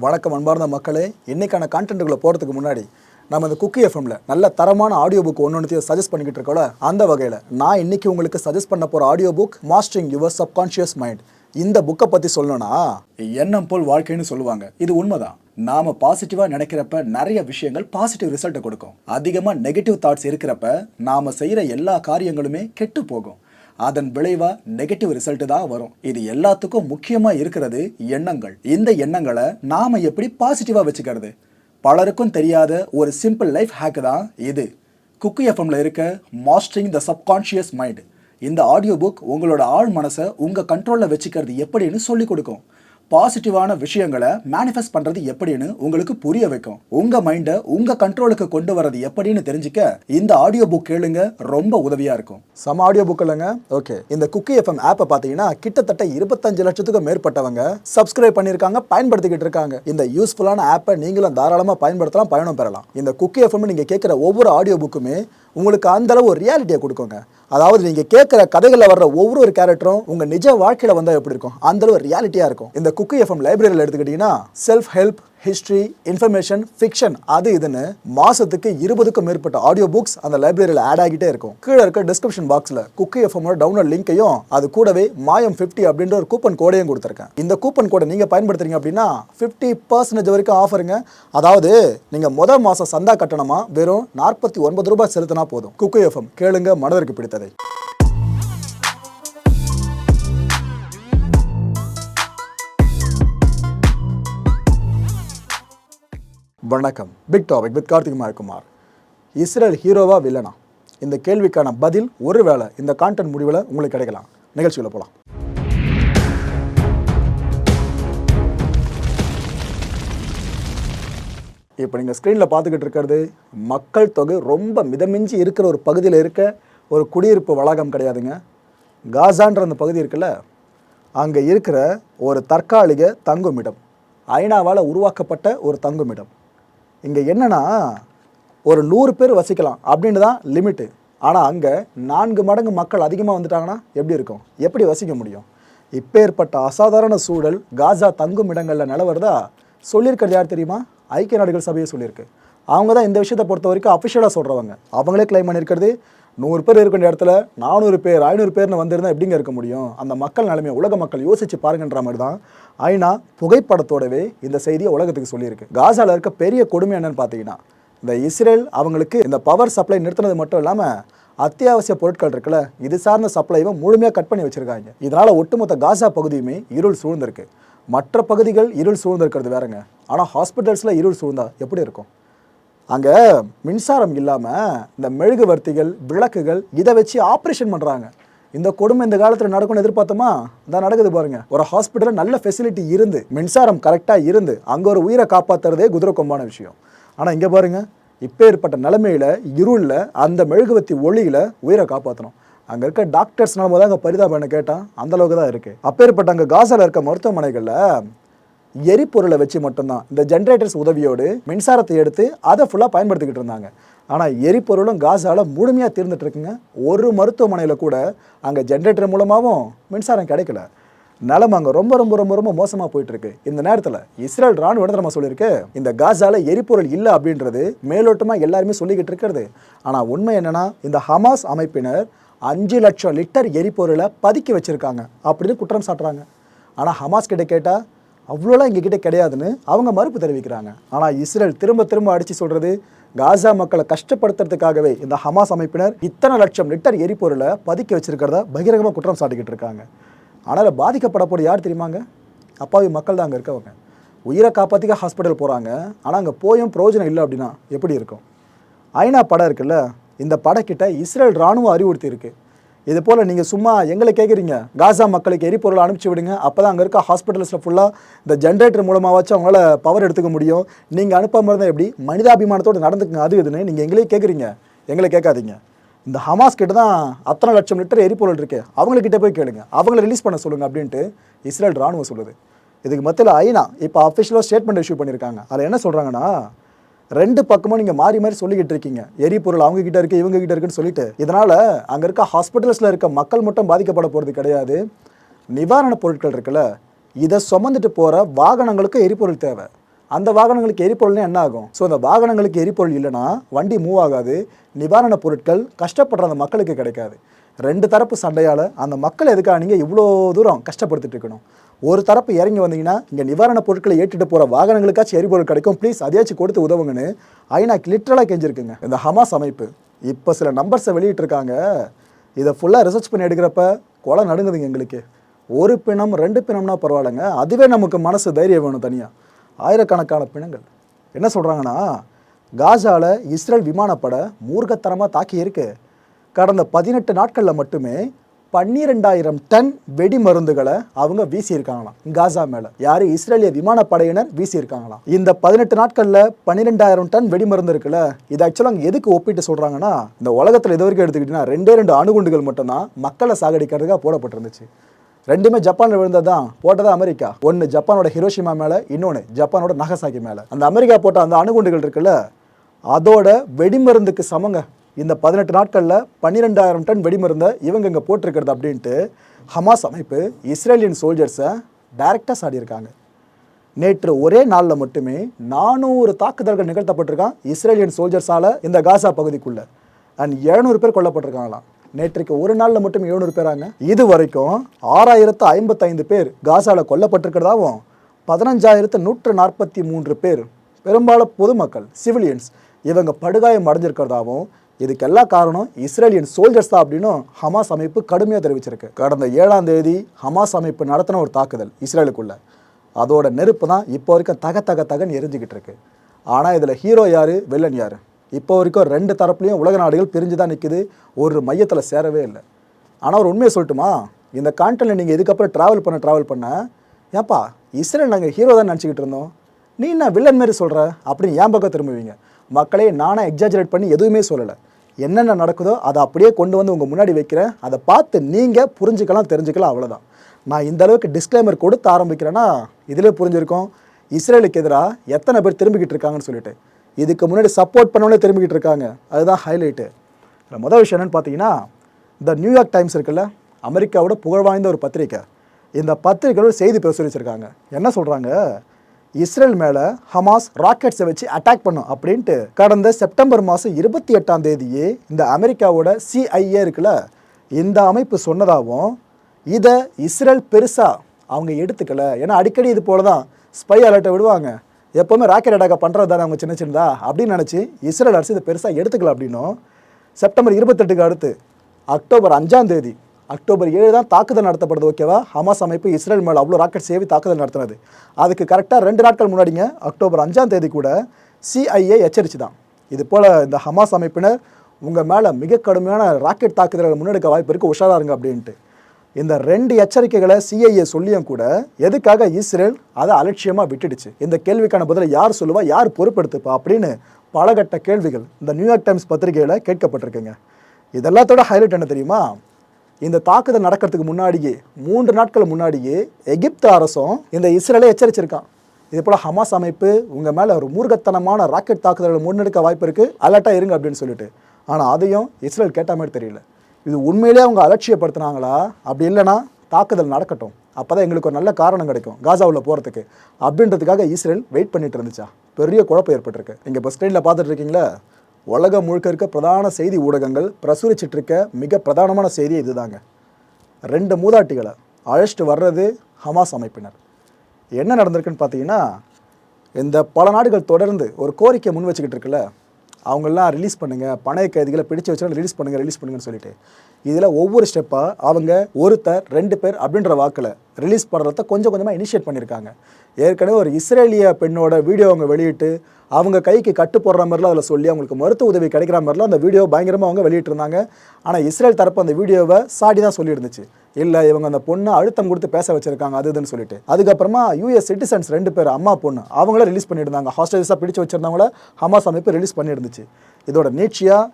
வணக்கம் அன்பார்ந்த மக்களே இன்றைக்கான கான்டென்ட்டுகளை போகிறதுக்கு முன்னாடி நம்ம இந்த குக்கி எஃப்எம்ல நல்ல தரமான ஆடியோ புக் ஒன்று சஜஸ்ட் பண்ணிக்கிட்டு இருக்கோம்ல அந்த வகையில் நான் இன்னைக்கு உங்களுக்கு சஜஸ்ட் பண்ண போகிற audio book mastering your subconscious mind இந்த புக்கை பற்றி சொல்லணும்னா எண்ணம் போல் வாழ்க்கைன்னு சொல்லுவாங்க. இது உண்மைதான். நாம பாசிட்டிவாக நினைக்கிறப்ப நிறைய விஷயங்கள் பாசிட்டிவ் ரிசல்ட்டை கொடுக்கும். அதிகமாக நெகட்டிவ் தாட்ஸ் இருக்கிறப்ப நாம செய்கிற எல்லா காரியங்களுமே கெட்டு போகும். அதன் விளைவா நெகட்டிவ் ரிசல்ட் தான் வரும். இது எல்லாத்துக்கும் முக்கியமா இருக்கிறது எண்ணங்கள். இந்த எண்ணங்களை நாம எப்படி பாசிட்டிவா வச்சுக்கிறது? பலருக்கும் தெரியாத ஒரு சிம்பிள் லைஃப் ஹேக் தான் இது. குக்கு எஃப்எம்ல இருக்க மாஸ்டரிங் த சப்கான்ஷியஸ் மைண்ட் இந்த ஆடியோ புக் உங்களோட ஆழ் மனசை உங்கள் கண்ட்ரோலில் வச்சுக்கிறது எப்படின்னு சொல்லிக் கொடுக்கும். பாசிட்டிவான விஷயங்களை மேனிஃபெஸ்ட் பண்றது எப்படின்னு உங்களுக்கு புரிய வைக்கும். உங்க மைண்டை உங்க கண்ட்ரோலுக்கு கொண்டு வரது எப்படின்னு தெரிஞ்சுக்க இந்த ஆடியோ புக் கேளுங்க ரொம்ப உதவியா இருக்கும். சம ஆடியோ புக் இல்லைங்க? ஓகே இந்த குக்கி எஃப்எம் ஆப்பை பார்த்தீங்கன்னா கிட்டத்தட்ட இருபத்தஞ்சு லட்சத்துக்கும் மேற்பட்டவங்க சப்ஸ்கிரைப் பண்ணியிருக்காங்க பயன்படுத்திக்கிட்டு இருக்காங்க. இந்த யூஸ்ஃபுல்லான ஆப்பை நீங்களும் தாராளமாக பயன்படுத்தலாம் பயணம் பெறலாம். இந்த குக்கி எஃப்எம் நீங்க கேட்குற ஒவ்வொரு ஆடியோ புக்குமே உங்களுக்கு அந்த அளவு ஒரு ரியாலிட்டியை கொடுக்குங்க. அதாவது நீங்க கேட்குற கதைகளில் வர்ற ஒவ்வொரு ஒரு கேரக்டரும் உங்க நிஜ வாழ்க்கையில வந்தா எப்படி இருக்கும்? அந்த அளவு ரியாலிட்டியா இருக்கும். இந்த குக்கு எஃப்எம் லைப்ரரியில் எடுத்துக்கிட்டீங்கன்னா self help history information fiction அது இதுன்னு மாசத்துக்கு இருபதுக்கும் மேற்பட்ட ஆடியோ புக்ஸ் அந்த லைப்ரரியில் ஆட் ஆகிட்டே இருக்கும். கீழே இருக்க டிஸ்கிரிப்ஷன் பாக்ஸில் குக்கி எஃப்எம்மோட டவுன்லோட் லிங்கையும் அது கூடவே மாயம் ஃபிஃப்டி அப்படின்ற ஒரு கூப்பன் கோடையும் கொடுத்துருக்கேன். இந்த கூப்பன் கோடை நீங்கள் பயன்படுத்துறீங்க அப்படின்னா ஃபிஃப்டி பர்சன்டேஜ் வரைக்கும் ஆஃபருங்க அதாவது நீங்கள் முதல் மாதம் சந்தா கட்டணமாக வெறும் நாற்பத்தி ஒன்பது ரூபாய் செலுத்தினா போதும். குக்கி எஃப்எம் கேளுங்க மனதிற்கு பிடித்ததை. வணக்கம். Big topic with Karthikumar Kumar Israel ஹீரோவா வில்லனா? இந்த கேள்விக்கான பதில் ஒருவேளை இந்த கான்டென்ட் முடிவில் உங்களுக்கு கிடைக்கலாம். நிகழ்ச்சியில் போகலாம் இப்போ நீங்கள் ஸ்க்ரீனில் பார்த்துக்கிட்டு இருக்கிறது மக்கள் தொகை ரொம்ப மிதமிஞ்சி இருக்கிற ஒரு பகுதியில் இருக்க ஒரு குடியிருப்பு வளாகம் கிடையாதுங்க. காசான்ற அந்த பகுதி இருக்குல்ல அங்கே இருக்கிற ஒரு தற்காலிக தங்குமிடம் ஐநாவால் உருவாக்கப்பட்ட ஒரு தங்குமிடம். இங்கே என்னன்னா ஒரு நூறு பேர் வசிக்கலாம் அப்படின்னு தான் லிமிட்டு. ஆனால் அங்கே நான்கு மடங்கு மக்கள் அதிகமாக வந்துட்டாங்கன்னா எப்படி இருக்கும்? எப்படி வசிக்க முடியும்? இப்பேற்பட்ட அசாதாரண சூழல் காசா தங்கும் இடங்களில் நிலவரதா சொல்லியிருக்கிறது யார் தெரியுமா? ஐக்கிய நாடுகள் சபையை சொல்லியிருக்கு. அவங்க தான் இந்த விஷயத்தை பொறுத்த வரைக்கும் அஃபிஷியலாக சொல்கிறவங்க அவங்களே கிளைம் பண்ணியிருக்கிறது நூறு பேர் இருக்கிற இடத்துல நானூறு பேர் ஐநூறு பேர்னு வந்திருந்தா எப்படிங்க இருக்க முடியும்? அந்த மக்கள் நிலைமையை உலக மக்கள் யோசிச்சு பாருங்கன்ற மாதிரி தான் ஐநா புகைப்படத்தோடவே இந்த செய்தியை உலகத்துக்கு சொல்லியிருக்கு. காசாவில் இருக்க பெரிய கொடுமை என்னன்னு பார்த்தீங்கன்னா இந்த இஸ்ரேல் அவங்களுக்கு இந்த பவர் சப்ளை நிறுத்தினது மட்டும் இல்லாமல் அத்தியாவசிய பொருட்கள் இருக்குல்ல இது சார்ந்த சப்ளைவும் முழுமையாக கட் பண்ணி வச்சிருக்காங்க. இதனால் ஒட்டுமொத்த காசா பகுதியுமே இருள் சூழ்ந்திருக்கு. மற்ற பகுதிகள் இருள் சூழ்ந்திருக்கிறது வேறங்க. ஆனால் ஹாஸ்பிட்டல்ஸில் இருள் சூழ்ந்தால் எப்படி இருக்கும்? அங்கே மின்சாரம் இல்லாமல் இந்த மெழுகுவர்த்திகள் விளக்குகள் இதை வச்சு ஆப்ரேஷன் பண்ணுறாங்க இந்த கொடுமை இந்த காலத்தில் நடக்கும்னு எதிர்பார்த்தோமா? இதான் நடக்குது பாருங்க. ஒரு ஹாஸ்பிட்டலில் நல்ல ஃபெசிலிட்டி இருந்து மின்சாரம் கரெக்டாக இருந்து அங்கே ஒரு உயிரை காப்பாற்றுறதே குதிரை கொம்பான விஷயம். ஆனால் இங்கே பாருங்க இப்பேற்பட்ட நிலைமையில் இருளில் அந்த மெழுகுவர்த்தி ஒளியில் உயிரை காப்பாற்றணும் அங்கே இருக்க டாக்டர்ஸ் நம்ம தான் அங்கே பரிதாபம் என்ன கேட்டால் அந்த அளவுக்கு தான் இருக்குது அப்பேற்பட்ட அங்கே காசால இருக்க மருத்துவமனைகளில் எரிபொருளை வச்சு மட்டும்தான். இந்த ஜென்ரேட்டர்ஸ் உதவியோடு மின்சாரத்தை எடுத்து அதை ஃபுல்லாக பயன்படுத்திக்கிட்டு இருந்தாங்க. ஆனால் எரிபொருளும் காசால் முழுமையாக தீர்ந்துட்டு இருக்குங்க ஒரு மருத்துவமனையில் கூட அங்கே ஜென்ரேட்டர் மூலமாகவும் மின்சாரம் கிடைக்கல. நிலம் அங்கே ரொம்ப ரொம்ப ரொம்ப ரொம்ப மோசமாக போயிட்டு இருக்கு இந்த நேரத்தில் இஸ்ரேல் ராணுவ இடத்துல நம்ம சொல்லியிருக்கு? இந்த காசால எரிபொருள் இல்லை அப்படின்றது மேலோட்டமாக எல்லாருமே சொல்லிக்கிட்டு இருக்கிறது. ஆனால் உண்மை என்னன்னா இந்த ஹமாஸ் அமைப்பினர் அஞ்சு லட்சம் லிட்டர் எரிபொருளை பதுக்கி வச்சிருக்காங்க அப்படின்னு குற்றம் சாட்டுறாங்க. ஆனால் ஹமாஸ் கிட்ட கேட்டால் அவ்வளோலாம் எங்ககிட்ட கிடையாதுன்னு அவங்க மறுப்பு தெரிவிக்கிறாங்க. ஆனால் இஸ்ரேல் திரும்ப திரும்ப அடித்து சொல்கிறது காசா மக்களை கஷ்டப்படுத்துறதுக்காகவே இந்த ஹமாஸ் அமைப்பினர் இத்தனை லட்சம் லிட்டர் எரிபொருளை பதுக்கி வச்சிருக்கிறதா பகிரங்கமாக குற்றம் சாட்டிக்கிட்டு இருக்காங்க. ஆனால் பாதிக்கப்படப்போது யார் தெரியுமாங்க? அப்பாவி மக்கள் தான் அங்கே இருக்கவங்க. உயிரை காப்பாற்றிக்க ஹாஸ்பிட்டல் போகிறாங்க ஆனால் அங்கே போயும் பிரயோஜனம் இல்லை அப்படின்னா எப்படி இருக்கும்? ஐநா படம் இருக்குல்ல? இந்த படக்கிட்ட இஸ்ரேல் ராணுவம் அறிவுறுத்தி இருக்குது இது போல் நீங்கள் சும்மா எங்களை கேட்குறீங்க காசா மக்களுக்கு எரிபொருள் அனுப்பிச்சி விடுங்க. அப்போ தான் அங்கே இருக்க ஹாஸ்பிட்டல்ஸில் ஃபுல்லாக இந்த ஜென்ரேட்டர் மூலமாகவாச்சும் அவங்களால பவர் எடுத்துக்க முடியும். நீங்கள் அனுப்பாமல் இருந்தால் எப்படி? மனிதாபிமானத்தோடு நடந்துக்குங்க. அது இதுன்னு நீங்கள் எங்களே கேட்குறீங்க எங்களை கேட்காதீங்க. இந்த ஹமாஸ் கிட்ட தான் அத்தனை லட்சம் லிட்டர் எரிபொருள் இருக்கு. அவங்கக்கிட்ட போய் கேளுங்க. அவங்கள ரிலீஸ் பண்ண சொல்லுங்கள் அப்படின்ட்டு இஸ்ரேல் ராணுவம் சொல்லுது. இதுக்கு மத்தியில் ஐநா இப்போ அஃபிஷியலாக ஸ்டேட்மெண்ட் இஷ்யூ பண்ணியிருக்காங்க அதில் என்ன சொல்கிறாங்கன்னா ரெண்டு பக்கமும் நீங்கள் மாறி மாறி சொல்லிக்கிட்டு இருக்கீங்க. எரிபொருள் அவங்க கிட்ட இருக்கு இவங்க கிட்ட இருக்குன்னு சொல்லிட்டு. இதனால் அங்கே இருக்க ஹாஸ்பிட்டல்ஸில் இருக்க மக்கள் மட்டும் பாதிக்கப்பட போகிறது கிடையாது. நிவாரணப் பொருட்கள் இருக்குல்ல இதை சுமந்துட்டு போகிற வாகனங்களுக்கு எரிபொருள் தேவை. அந்த வாகனங்களுக்கு எரிபொருள்னா என்ன ஆகும்? ஸோ அந்த வாகனங்களுக்கு எரிபொருள் இல்லைன்னா வண்டி மூவ் ஆகாது. நிவாரணப் பொருட்கள் கஷ்டப்படுற அந்த மக்களுக்கு கிடைக்காது. ரெண்டு தரப்பு சண்டையால் அந்த மக்கள் எதுக்காக நீங்கள் இவ்வளோ தூரம் கஷ்டப்படுத்திட்டு இருக்கணும்? ஒரு தரப்பு இறங்கி வந்தீங்கன்னா இங்கே நிவாரணப் பொருட்களை ஏற்றிட்டு போகிற வாகனங்களுக்காச்சும் எரிபொருள் கிடைக்கும். ப்ளீஸ் அதையாச்சும் கொடுத்து உதவுங்கன்னு ஐநாக்கு லிட்ரலாக கெஞ்சிருக்குங்க. இந்த ஹமாஸ் அமைப்பு. இப்போ சில நம்பர்ஸை வெளியிட்டிருக்காங்க. இதை ஃபுல்லாக ரிசர்ச் பண்ணி எடுக்கிறப்ப கொலை நடுங்குதுங்க எங்களுக்கு. ஒரு பிணம் ரெண்டு பிணம்னா பரவாயில்லைங்க. அதுவே நமக்கு மனசு தைரியம் வேணும் தனியாக ஆயிரக்கணக்கான பிணங்கள். என்ன சொல்கிறாங்கன்னா காசாவில் இஸ்ரேல் விமானப்படை மூர்க்கத்தனமாக தாக்கி இருக்கு கடந்த பதினெட்டு நாட்களில் மட்டுமே பன்னிரெண்டாயிரம் டன் வெடி மருந்துகளை அவங்க வீசியிருக்காங்களாம். காசா மேலே. யாரு? இஸ்ரேலிய விமானப்படையினர் வீசியிருக்காங்களாம். இந்த பதினெட்டு நாட்களில் பன்னிரெண்டாயிரம் டன் வெடி மருந்து இருக்குல்ல இது ஆக்சுவலாக எதுக்கு ஒப்பிட்டு சொல்கிறாங்கன்னா இந்த உலகத்தில் இது வரைக்கும் எடுத்துக்கிட்டிங்கன்னா ரெண்டே ரெண்டு அணுகுண்டுகள் மட்டும்தான் மக்களை சாகடிக்கிறதுக்காக போடப்பட்டிருந்துச்சு. ரெண்டுமே ஜப்பானில் விழுந்தது தான் போட்டது அமெரிக்கா? ஒன்று ஜப்பானோட ஹிரோஷிமா மேலே இன்னொன்று ஜப்பானோட நகசாக்கி மேலே. அந்த அமெரிக்கா போட்ட அந்த அணுகுண்டுகள் இருக்குல்ல அதோட வெடிமருந்துக்கு சமங்க. இந்த பதினெட்டு நாட்களில் பன்னிரெண்டாயிரம் டன் வெடிமருந்தை இவங்க இங்கே போட்டிருக்கிறது அப்படின்ட்டு ஹமாஸ் அமைப்பு இஸ்ரேலியன் சோல்ஜர்ஸை டைரெக்டாக சாடியிருக்காங்க. நேற்று ஒரே நாளில் மட்டுமே நானூறு தாக்குதல்கள் நிகழ்த்தப்பட்டிருக்கான் இஸ்ரேலியன் சோல்ஜர்ஸால் இந்த காசா பகுதிக்குள்ளே. அண்ட் எழுநூறு பேர் கொல்லப்பட்டிருக்காங்களாம். நேற்றைக்கு ஒரு நாளில் மட்டும் எழுநூறு பேராங்க. இது வரைக்கும் ஆறாயிரத்து ஐம்பத்தைந்து பேர் காசாவில் கொல்லப்பட்டிருக்கிறதாவும் பதினஞ்சாயிரத்து நூற்று நாற்பத்தி மூன்று பேர் பெரும்பாலும் பொதுமக்கள் சிவிலியன்ஸ் இவங்க படுகாயம் அடைஞ்சிருக்கிறதாவும் இதுக்கெல்லாம் காரணம் இஸ்ரேலியன் சோல்ஜர்ஸ் தான் அப்படின்னும் ஹமாஸ் அமைப்பு கடுமையாக தெரிவிச்சிருக்கு. கடந்த ஏழாம் தேதி ஹமாஸ் அமைப்பு நடத்தின ஒரு தாக்குதல் இஸ்ரேலுக்குள்ள. அதோட நெருப்பு தான் இப்போ வரைக்கும் தக தக தகன்னு எரிஞ்சுக்கிட்டு இருக்கு. ஆனால் இதில் ஹீரோ யார்? வில்லன் யார்? இப்போ வரைக்கும் ரெண்டு தரப்புலையும் உலக நாடுகள் பிரிஞ்சு தான் நிற்குது ஒரு மையத்தில் சேரவே இல்லை. ஆனால் ஒரு உண்மையை சொல்லட்டுமா? இந்த கான்டென்ட் நீங்கள் இதுக்கப்புறம் ட்ராவல் பண்ண ட்ராவல் பண்ண ஏப்பா இஸ்ரேல் நாங்கள் ஹீரோ தான் நினச்சிக்கிட்டு இருந்தோம். நீ என்ன வில்லன் மாரி சொல்கிற அப்படின்னு ஏன் பக்கம் திரும்புவீங்க? மக்களே நானாக எக்ஸாஜரேட் பண்ணி எதுவுமே சொல்லலை. என்னென்ன நடக்குதோ அதை அப்படியே கொண்டு வந்து உங்கள் முன்னாடி வைக்கிறேன். அதை பார்த்து நீங்கள் புரிஞ்சுக்கலாம் தெரிஞ்சுக்கலாம் அவ்வளோதான் நான் இந்த அளவுக்கு டிஸ்க்ளைமர் கொடுத்து ஆரம்பிக்கிறேன்னா இதிலே புரிஞ்சிருக்கும். இஸ்ரேலுக்கு எதிராக எத்தனை பேர் திரும்பிக்கிட்டு இருக்காங்கன்னு சொல்லிட்டு. இதுக்கு முன்னாடி சப்போர்ட் பண்ணவங்களே திரும்பிக்கிட்டு இருக்காங்க. அதுதான் ஹைலைட்டு இதில் முதல் விஷயம் என்னென்னு பார்த்தீங்கன்னா இந்த நியூயார்க் டைம்ஸ் இருக்குல்ல அமெரிக்காவோட புகழ் வாய்ந்த ஒரு பத்திரிக்கை. இந்த பத்திரிக்கையோட செய்தி பிரசுரிச்சிருக்காங்க என்ன சொல்கிறாங்க இஸ்ரேல் மேலே ஹமாஸ் ராக்கெட்ஸை வச்சு அட்டாக் பண்ணும் அப்படின்ட்டு கடந்த செப்டம்பர் மாதம் இருபத்தி எட்டாம் தேதியே இந்த அமெரிக்காவோட சிஐஏ இருக்குல்ல இந்த அமைப்பு சொன்னதாகவும் இதை இஸ்ரேல் பெருசாக அவங்க எடுத்துக்கல. ஏன்னா அடிக்கடி இது போல தான் ஸ்பை அலர்ட்டை விடுவாங்க. எப்போவுமே ராக்கெட் அட்டாக் பண்ணுறது தானே அவங்க சின்ன சின்னதா? அப்படின்னு நினச்சி இஸ்ரேல் அரசு இதை பெருசாக எடுத்துக்கல அப்படின்னும். செப்டம்பர் இருபத்தெட்டுக்கு அடுத்து அக்டோபர் அஞ்சாம் தேதி அக்டோபர் ஏழு தான் தாக்குதல் நடத்தப்படுது ஓகேவா ஹமாஸ் அமைப்பு இஸ்ரேல் மேலே அவ்வளோ ராக்கெட் சேவி தாக்குதல் நடத்தினது. அதுக்கு கரெக்டாக ரெண்டு நாட்கள் முன்னாடிங்க அக்டோபர் அஞ்சாம் தேதி கூட சிஐஏ எச்சரிச்சு தான் இது போல் இந்த ஹமாஸ் அமைப்பினர் உங்கள் மேலே மிக கடுமையான ராக்கெட் தாக்குதல்களை முன்னெடுக்க வாய்ப்பு இருக்குது உஷாரா இருங்க அப்படின்ட்டு. இந்த ரெண்டு எச்சரிக்கைகளை சிஐஏ சொல்லியும் கூட எதுக்காக இஸ்ரேல் அதை அலட்சியமாக விட்டுடுச்சு? இந்த கேள்விக்கான பதிலை யார் சொல்லுவா? யார் பொறுப்பெடுத்துப்பா? அப்படின்னு பலகட்ட கேள்விகள் இந்த நியூயார்க் டைம்ஸ் பத்திரிகையில் கேட்கப்பட்டிருக்குங்க. இதெல்லாத்தோட ஹைலைட் என்ன தெரியுமா? இந்த தாக்குதல் நடக்கிறதுக்கு முன்னாடியே மூன்று நாட்கள் முன்னாடியே எகிப்து அரசும் இந்த இஸ்ரேலை எச்சரிச்சிருக்கான். இதே போல் ஹமாஸ் அமைப்பு உங்கள் மேலே ஒரு மூர்க்கத்தனமான ராக்கெட் தாக்குதல்களை முன்னெடுக்க வாய்ப்பு இருக்குது அலர்ட்டாக இருங்க அப்படின்னு சொல்லிட்டு. ஆனால் அதையும் இஸ்ரேல் கேட்ட மாதிரி தெரியல. இது உண்மையிலேயே அவங்க அலட்சியப்படுத்துனாங்களா? அப்படி இல்லைன்னா தாக்குதல் நடக்கட்டும். அப்போ தான் எங்களுக்கு ஒரு நல்ல காரணம் கிடைக்கும் காசாவில் போகிறதுக்கு அப்படின்றதுக்காக இஸ்ரேல் வெயிட் பண்ணிட்டு இருந்துச்சா? பெரிய குழப்பம் ஏற்பட்டிருக்கு. நீங்கள் இப்போ ஸ்க்ரீனில் பார்த்துட்டு இருக்கீங்களா? உலகம் முழுக்க இருக்க பிரதான செய்தி ஊடகங்கள் பிரசுரிச்சிட்டு இருக்க மிக பிரதானமான செய்தி இதுதாங்க. ரெண்டு மூதாட்டிகளை அழைச்சிட்டு வர்றது ஹமாஸ் அமைப்பினர். என்ன நடந்திருக்குன்னு பார்த்தீங்கன்னா இந்த பல நாடுகள் தொடர்ந்து ஒரு கோரிக்கை முன் வச்சுக்கிட்டு இருக்குல்ல அவங்கெல்லாம் ரிலீஸ் பண்ணுங்கள் பணைய கைதிகளை பிடிச்சு வச்சு ரிலீஸ் பண்ணுங்கள் ரிலீஸ் பண்ணுங்கன்னு சொல்லிட்டு. இதில் ஒவ்வொரு ஸ்டெப்பாக அவங்க ஒருத்தர் ரெண்டு பேர் அப்படின்ற வாக்கில் ரிலீஸ் பண்ணுறத கொஞ்சம் கொஞ்சமாக இனிஷியேட் பண்ணியிருக்காங்க ஏற்கனவே ஒரு இஸ்ரேலிய பெண்ணோட வீடியோ அவங்க வெளியிட்டு அவங்க கைக்கு கட்டு போடுற மாதிரிலாம் அதில் சொல்லி அவங்களுக்கு மருத்துவ உதவி கிடைக்கிற மாதிரிலாம் அந்த வீடியோ பயங்கரமாக அவங்க வெளியிட்டிருந்தாங்க. ஆனால் இஸ்ரேல் தரப்பு அந்த வீடியோவை சாடி தான் சொல்லியிருந்துச்சு. இல்லை இவங்க அந்த பொண்ணை அழுத்தம் கொடுத்து பேச வச்சிருக்காங்க அது இதுன்னு சொல்லிட்டு. அதுக்கப்புறமா யூஎஸ் சிட்டிசன்ஸ் ரெண்டு பேர் அம்மா பொண்ணு அவங்கள ரிலீஸ் பண்ணியிருந்தாங்க. ஹாஸ்டல்ஸாக பிடிச்சு வச்சிருந்தவங்கள ஹமாஸ் அமைப்பு ரிலீஸ் பண்ணியிருந்துச்சு. இதோட நீட்சியாக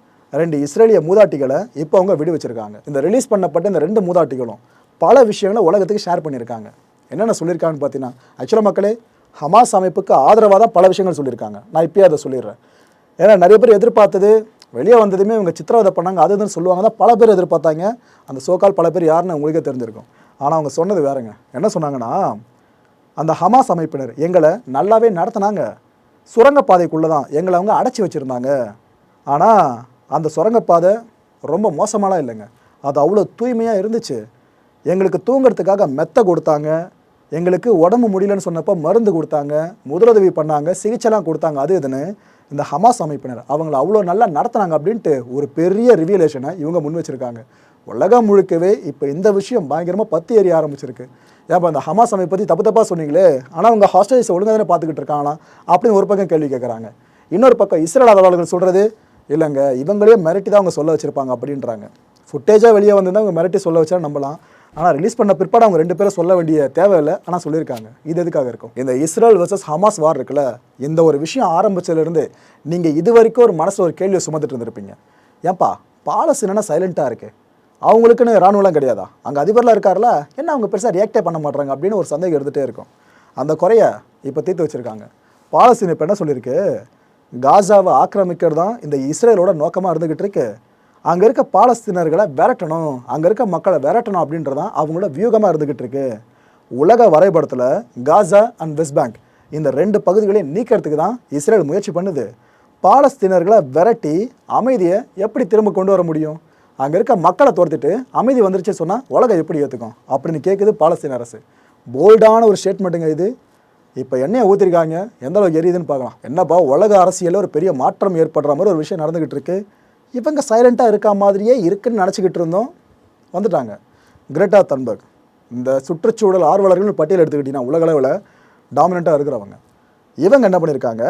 ரெண்டு இஸ்ரேலிய மூதாட்டிகளை இப்போ அவங்க விடுவிச்சிருக்காங்க. இந்த ரிலீஸ் பண்ணப்பட்ட இந்த ரெண்டு மூதாட்டிகளும் பல விஷயங்களை உலகத்துக்கு ஷேர் பண்ணியிருக்காங்க. என்னென்ன சொல்லியிருக்காங்கன்னு பார்த்தீங்கன்னா ஆக்சுவலாக மக்களே ஹமாஸ் அமைப்புக்கு ஆதரவாக தான் பல விஷயங்கள் சொல்லியிருக்காங்க. நான் இப்பயே அதை சொல்லிடுறேன். ஏன்னா நிறைய பேர் எதிர்பார்த்தது வெளியே வந்ததுமே இவங்க சித்திரவதை பண்ணாங்க அது இதுன்னு சொல்லுவாங்க தான் பல பேர் எதிர்பார்த்தாங்க. அந்த சோக்கால் பல பேர் யாருன்னு உங்களுக்கே தெரிஞ்சிருக்கும். ஆனால் அவங்க சொன்னது வேறங்க. என்ன சொன்னாங்கன்னா அந்த ஹமாஸ் அமைப்பினர் எங்களை நல்லாவே நடத்தினாங்க. சுரங்கப்பாதைக்குள்ளே தான் எங்களை அவங்க அடைச்சி வச்சுருந்தாங்க. ஆனால் அந்த சுரங்கப்பாதை ரொம்ப மோசமாலாம் இல்லைங்க. அது அவ்வளோ தூய்மையாக இருந்துச்சு. எங்களுக்கு தூங்குறதுக்காக மெத்த கொடுத்தாங்க. எங்களுக்கு உடம்பு முடியலன்னு சொன்னப்போ மருந்து கொடுத்தாங்க. முதலுதவி பண்ணாங்க. சிகிச்சைலாம் கொடுத்தாங்க. அது இதுன்னு இந்த ஹமாஸ் அமைப்பினர். அவங்கள அவ்வளோ நல்லா நடத்துனாங்க அப்படின்ட்டு ஒரு பெரிய ரிவியலேஷனை இவங்க முன் வச்சுருக்காங்க. உலகம் முழுக்கவே இப்போ இந்த விஷயம் பயங்கரமாக பத்து எறிய ஆரம்பிச்சிருக்கு. ஏப்பா இந்த ஹமாஸ் அமைப்பை பற்றி தப்பு தப்பாக சொன்னீங்களே? ஆனால் அவங்க ஹாஸ்டல்ஸ் ஒழுங்காக தானே பார்த்துக்கிட்டு இருக்காங்களா அப்படின்னு ஒரு பக்கம் கேள்வி கேட்குறாங்க இன்னொரு பக்கம் இஸ்ரேல் ஆதரவாளர்கள் சொல்கிறது இல்லைங்க இவங்களே மிரட்டி தான் அவங்க சொல்ல வச்சுருப்பாங்க அப்படின்றாங்க. ஃபுட்டேஜாக வெளியே வந்து அவங்க மிரட்டி சொல்ல வச்சா நம்பலாம். ஆனால் ரிலீஸ் பண்ண பிற்பாடு அவங்க ரெண்டு பேரும் சொல்ல வேண்டிய தேவையில்லை. ஆனால் சொல்லியிருக்காங்க. இது எதுக்காக இருக்கும்? இந்த இஸ்ரேல் வர்சஸ் ஹமாஸ் வார் இருக்குல்ல இந்த ஒரு விஷயம் ஆரம்பிச்சதுலேருந்து நீங்கள் இது வரைக்கும் ஒரு மனசில் ஒரு கேள்வியை சுமந்துட்டு இருந்திருப்பீங்க. ஏன்பா பாலஸ்தீனா சைலண்ட்டாக இருக்கு. அவங்களுக்குன்னு இராணுவலாம் கிடையாதா? அங்கே அதிபர்லாம் இருக்கார்ல என்ன அவங்க பெருசாக ரியாக்டே பண்ண மாட்டாங்க அப்படின்னு ஒரு சந்தேகம் எடுத்துகிட்டே இருக்கும். அந்த குறைய இப்போ தீர்த்து வச்சுருக்காங்க. பாலஸ்தீன் இப்போ என்ன சொல்லியிருக்கு? காசாவை ஆக்கிரமிக்கிறது தான் இந்த இஸ்ரேலோட நோக்கமாக இருந்துக்கிட்டு இருக்குது அங்கே இருக்க பாலஸ்தீனர்களை விரட்டணும் அங்கே இருக்க மக்களை விரட்டணும் அப்படின்றதான் அவங்களோட வியூகமாக இருந்துக்கிட்டு இருக்கு. உலக வரைபடத்தில் காசா அண்ட் வெஸ்ட் பேங்க் இந்த ரெண்டு பகுதிகளையும் நீக்கிறதுக்கு தான் இஸ்ரேல் முயற்சி பண்ணுது. பாலஸ்தீனர்களை விரட்டி அமைதியை எப்படி திரும்ப கொண்டு வர முடியும்? அங்கே இருக்க மக்களை துரத்திட்டு அமைதி வந்துருச்சு சொன்னால் உலகம் எப்படி ஏற்றுக்கும் அப்படின்னு கேட்குது பாலஸ்தீன அரசு. போல்டான ஒரு ஸ்டேட்மெண்ட்டுங்க இது. இப்போ எண்ணெயை ஊற்றிருக்காங்க எந்த அளவுக்கு எரியுதுன்னு பார்க்கலாம். என்னப்பா உலக அரசியலில் ஒரு பெரிய மாற்றம் ஏற்படுற மாதிரி ஒரு விஷயம் நடந்துக்கிட்டு இருக்குது இவங்க சைலண்ட்டாக இருக்க மாதிரியே இருக்குன்னு நினச்சிக்கிட்டு இருந்தோம். வந்துட்டாங்க. கிரேட்டா தன்பர்க் இந்த சுற்றுச்சூழல் ஆர்வலர்கள் பட்டியல் எடுத்துக்கிட்டிங்கன்னா உலகளவில் டாமினண்ட்டாக இருக்கிறவங்க. இவங்க என்ன பண்ணியிருக்காங்க?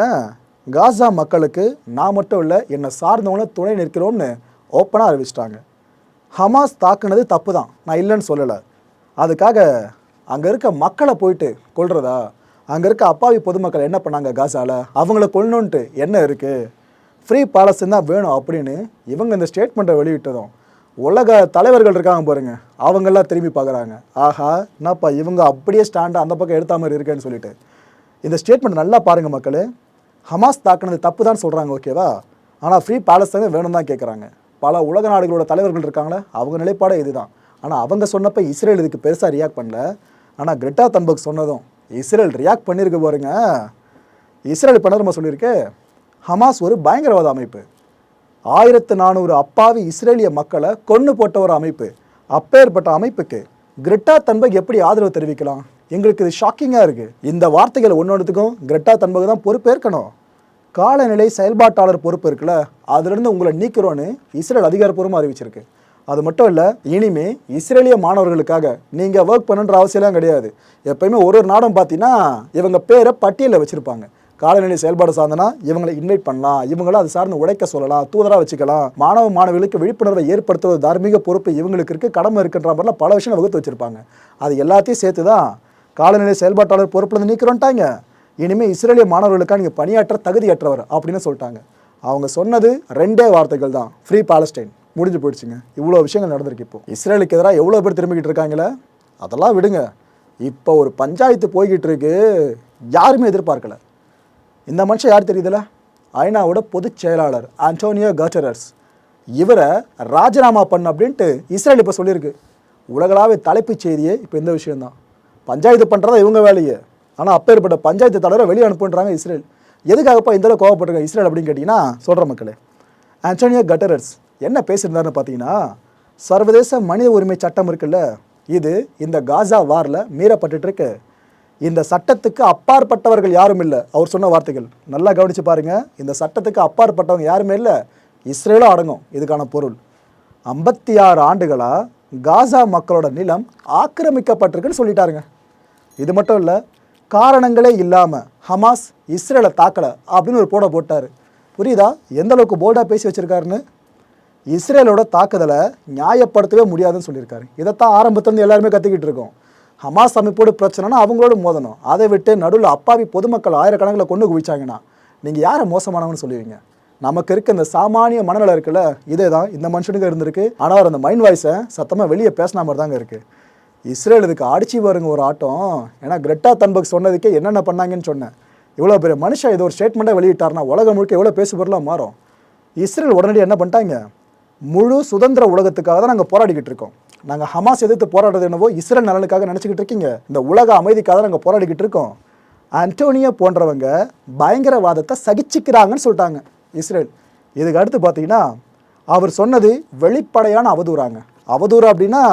காசா மக்களுக்கு நான் மட்டும் இல்லை என்னை சார்ந்தவங்கள துணை நிற்கிறோம்னு ஓப்பனாக அறிவிச்சிட்டாங்க. ஹமாஸ் தாக்குனது தப்பு தான் நான் இல்லைன்னு சொல்லலை. அதுக்காக அங்கே இருக்க மக்களை போயிட்டு கொள்றதா அங்கே இருக்க அப்பாவி பொதுமக்கள் என்ன பண்ணாங்க காசாவில் அவங்கள கொல்லணுன்ட்டு என்ன இருக்குது ஃப்ரீ பாலஸ்தீன் தான் வேணும் அப்படின்னு இவங்க இந்த ஸ்டேட்மெண்ட்டை வெளியிட்டதும். உலக தலைவர்கள் இருக்காங்க பாருங்க. அவங்கெல்லாம் திரும்பி பார்க்குறாங்க. ஆஹா என்னப்பா இவங்க அப்படியே ஸ்டாண்டை அந்த பக்கம் எடுத்த மாதிரி இருக்கேன்னு சொல்லிட்டு. இந்த ஸ்டேட்மெண்ட் நல்லா பாருங்கள் மக்களே. ஹமாஸ் தாக்குனது தப்பு தான் சொல்கிறாங்க ஓகேவா ஆனால் ஃப்ரீ பாலஸ்தீன் வேணும் தான் கேட்குறாங்க பல உலக நாடுகளோட தலைவர்கள் இருக்காங்களே அவங்க நிலைப்பாடே இதுதான். ஆனால் அவங்க சொன்னப்போ இஸ்ரேல் இதுக்கு பெருசாக ரியாக்ட் பண்ணல. ஆனால் கிரெட்டா தன்பக் சொன்னதும் இஸ்ரேல் ரியாக்ட் பண்ணியிருக்கு பாருங்க. இஸ்ரேல் இப்போ நம்ம சொல்லியிருக்கு? ஹமாஸ் ஒரு பயங்கரவாத அமைப்பு. ஆயிரத்து நானூறு அப்பாவி இஸ்ரேலிய மக்களை கொன்று போட்ட ஒரு அமைப்பு. அப்பேற்பட்ட அமைப்புக்கு கிரெட்டா தன்பக் எப்படி ஆதரவு தெரிவிக்கலாம்? எங்களுக்கு இது ஷாக்கிங்காக இருக்குது இந்த வார்த்தைகள் ஒன்றொன்றுத்துக்கும் கிரெட்டா தன்பக் தான் பொறுப்பேற்கணும். காலநிலை செயல்பாட்டாளர் பொறுப்பு இருக்குல்ல அதுலேருந்து உங்களை நீக்கிறோன்னு இஸ்ரேல் அதிகாரப்பூர்வமாக அறிவிச்சிருக்கு. அது மட்டும் இல்லை இனிமே இஸ்ரேலிய மாணவர்களுக்காக நீங்கள் ஒர்க் பண்ணுன்ற அவசியம்லாம் கிடையாது. எப்பயுமே ஒரு ஒரு நாடும் பார்த்தீங்கன்னா இவங்க பேரை பட்டியலில் வச்சுருப்பாங்க. காலநிலை செயல்பாடு சார்ந்தனா இவங்களை இன்வைட் பண்ணலாம். இவங்களை அது சார்ந்து உடைக்க சொல்லலாம் தூதராக வச்சுக்கலாம். மாணவ மாணவிகளுக்கு விழிப்புணர்வை ஏற்படுத்துவது தார்மீக பொறுப்பு இவங்களுக்கு இருக்குது கடமை இருக்குன்ற மாதிரிலாம் பல விஷயம் வகுத்து வச்சுருப்பாங்க. அது எல்லாத்தையும் சேர்த்து தான் காலநிலை செயல்பாட்டாளர் பொறுப்புலேருந்து நீக்கிறோன்ட்டாங்க. இனிமேல் இஸ்ரேலிய மாணவர்களுக்காக நீங்கள் பணியாற்ற தகுதியற்றவர் அப்படின்னு சொல்லிட்டாங்க. அவங்க சொன்னது ரெண்டே வார்த்தைகள் தான். ஃப்ரீ பாலஸ்டைன் முடிஞ்சு போயிடுச்சுங்க. இவ்வளோ விஷயங்கள் நடந்திருக்கு இப்போ. இஸ்ரேலுக்கு எதிராக எவ்வளோ பேர் திரும்பிக்கிட்டு இருக்காங்களே? அதெல்லாம் விடுங்க. இப்போ ஒரு பஞ்சாயத்து போய்கிட்டு இருக்கு. யாருமே எதிர்பார்க்கலை. இந்த மனுஷன் யார் தெரியுதுல? ஐநாவோட பொதுச் செயலாளர் ஆண்டோனியோ கட்டரஸ் இவரை ராஜினாமா பண்ண அப்படின்ட்டு இஸ்ரேல் இப்போ சொல்லியிருக்கு. உலகளாவிய தலைப்புச் செய்தியே இப்போ இந்த விஷயம்தான். பஞ்சாயத்து பண்ணுறதா இவங்க வேலையே. ஆனால் அப்பேற்பட்ட பஞ்சாயத்து தலைவரை வெளியே அனுப்புன்றாங்க இஸ்ரேல். எதுக்காகப்பா இந்த கோவப்பட்டிருக்காங்க இஸ்ரேல் அப்படின்னு கேட்டிங்கன்னா சொல்கிற மக்களே. ஆண்டோனியோ கட்டரர்ஸ் என்ன பேசியிருந்தாருன்னு பார்த்தீங்கன்னா சர்வதேச மனித உரிமை சட்டம் இருக்குல்ல இது இந்த காசா வாரில் மீறப்பட்டுட்டு இருக்கு. இந்த சட்டத்துக்கு அப்பாற்பட்டவர்கள் யாரும் இல்லை. அவர் சொன்ன வார்த்தைகள். நல்லா கவனிச்சு பாருங்கள் இந்த சட்டத்துக்கு அப்பாற்பட்டவங்க யாருமே இல்லை. இஸ்ரேலும் அடங்கும். இதுக்கான பொருள். ஐம்பத்தி ஆறு ஆண்டுகளாக காசா மக்களோட நிலம் ஆக்கிரமிக்கப்பட்டிருக்குன்னு சொல்லிட்டாருங்க. இது மட்டும் இல்லை காரணங்களே இல்லாமல் ஹமாஸ் இஸ்ரேலை தாக்கலை அப்படின்னு ஒரு போட போட்டார். புரியுதா? எந்த அளவுக்கு போல்டாக பேசி வச்சுருக்காருன்னு? இஸ்ரேலோட தாக்குதலை நியாயப்படுத்தவே முடியாதுன்னு சொல்லியிருக்காரு. இதைத்தான் ஆரம்பத்துலேருந்து எல்லாருமே கற்றுக்கிட்டு இருக்கோம். ஹமாஸ் அமைப்போடு பிரச்சனைனா அவங்களோட மோதணும். அதை விட்டு நடுவில் அப்பாவி பொதுமக்கள் ஆயிரக்கணக்கில் கொண்டு குவிச்சாங்கன்னா நீங்கள் யாரை மோசமானவங்கன்னு சொல்லுவீங்க? நமக்கு இருக்க இந்த சாமானிய மனநிலை இருக்குல்ல இதே தான் இந்த மனுஷனுக்கு இருந்திருக்கு. ஆனால் அவர் அந்த மைண்ட் வாய்ஸை சத்தமாக வெளியே பேசின மாதிரி தாங்க இருக்குது இஸ்ரேல் இதுக்கு அடிச்சு வருங்க ஒரு ஆட்டம். ஏன்னா கிரெட்டா தன்பக் சொன்னதுக்கே என்னென்ன பண்ணாங்கன்னு சொன்னேன். இவ்வளோ பெரிய மனுஷன் இது ஒரு ஸ்டேட்மெண்ட்டாக வெளியிட்டார்னா உலகம் முழுக்க எவ்வளோ பேசுபொருளாக மாறும்? இஸ்ரேல் உடனடி என்ன பண்ணிட்டாங்க? முழு சுதந்திர உலகத்துக்காக தான் நாங்கள் போராடிக்கிட்டு இருக்கோம். நாங்கள் ஹமாஸ் எதிர்த்து போராடுறது என்னவோ இஸ்ரேல் நலனுக்காக நினச்சிக்கிட்டு இருக்கீங்க. இந்த உலக அமைதிக்காக நாங்கள் போராடிக்கிட்டு இருக்கோம். அன்டோனியோ போன்றவங்க பயங்கரவாதத்தை சகிச்சுக்கிறாங்கன்னு சொல்லிட்டாங்க இஸ்ரேல். இதுக்கு அடுத்து பார்த்தீங்கன்னா அவர் சொன்னது வெளிப்படையான அவதூறாங்க. அவதூறு அப்படின்னா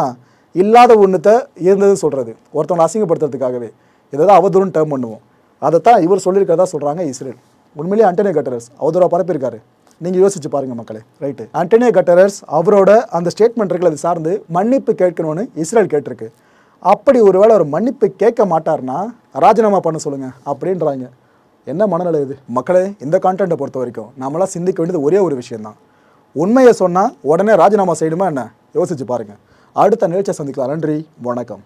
இல்லாத ஒன்றுத்த இருந்தது சொல்கிறது ஒருத்தவங்களை அசிங்கப்படுத்துறதுக்காகவே. இதை அவதூறுன்னு டேர்ம் பண்ணுவோம். அதைத்தான் இவர் சொல்லியிருக்கிறதா சொல்கிறாங்க இஸ்ரேல். உண்மையிலேயே ஆண்டனியோ கட்டரஸ் அவதூறாக பரப்பியிருக்காரு. நீங்கள் யோசிச்சு பாருங்க மக்களே. ரைட்டு ஆண்டனியோ கட்டரஸ் அவரோட அந்த ஸ்டேட்மெண்ட் இருக்குல்ல அது சார்ந்து மன்னிப்பு கேட்கணும்னு இஸ்ரேல் கேட்டிருக்கு. அப்படி ஒருவேளை ஒரு மன்னிப்பு கேட்க மாட்டார்னா ராஜினாமா பண்ண சொல்லுங்கள் அப்படின்றாங்க. என்ன மனநிலை இது? மக்களே இந்த கான்டென்ட்டை பொறுத்த வரைக்கும் நம்மளாம் சிந்திக்க வேண்டியது ஒரே ஒரு விஷயந்தான் உண்மையை சொன்னால் உடனே ராஜினாமா செய்யணுமா என்ன? யோசிச்சு பாருங்கள் அடுத்த நிகழ்ச்சியை சந்திக்கலாம். நன்றி வணக்கம்.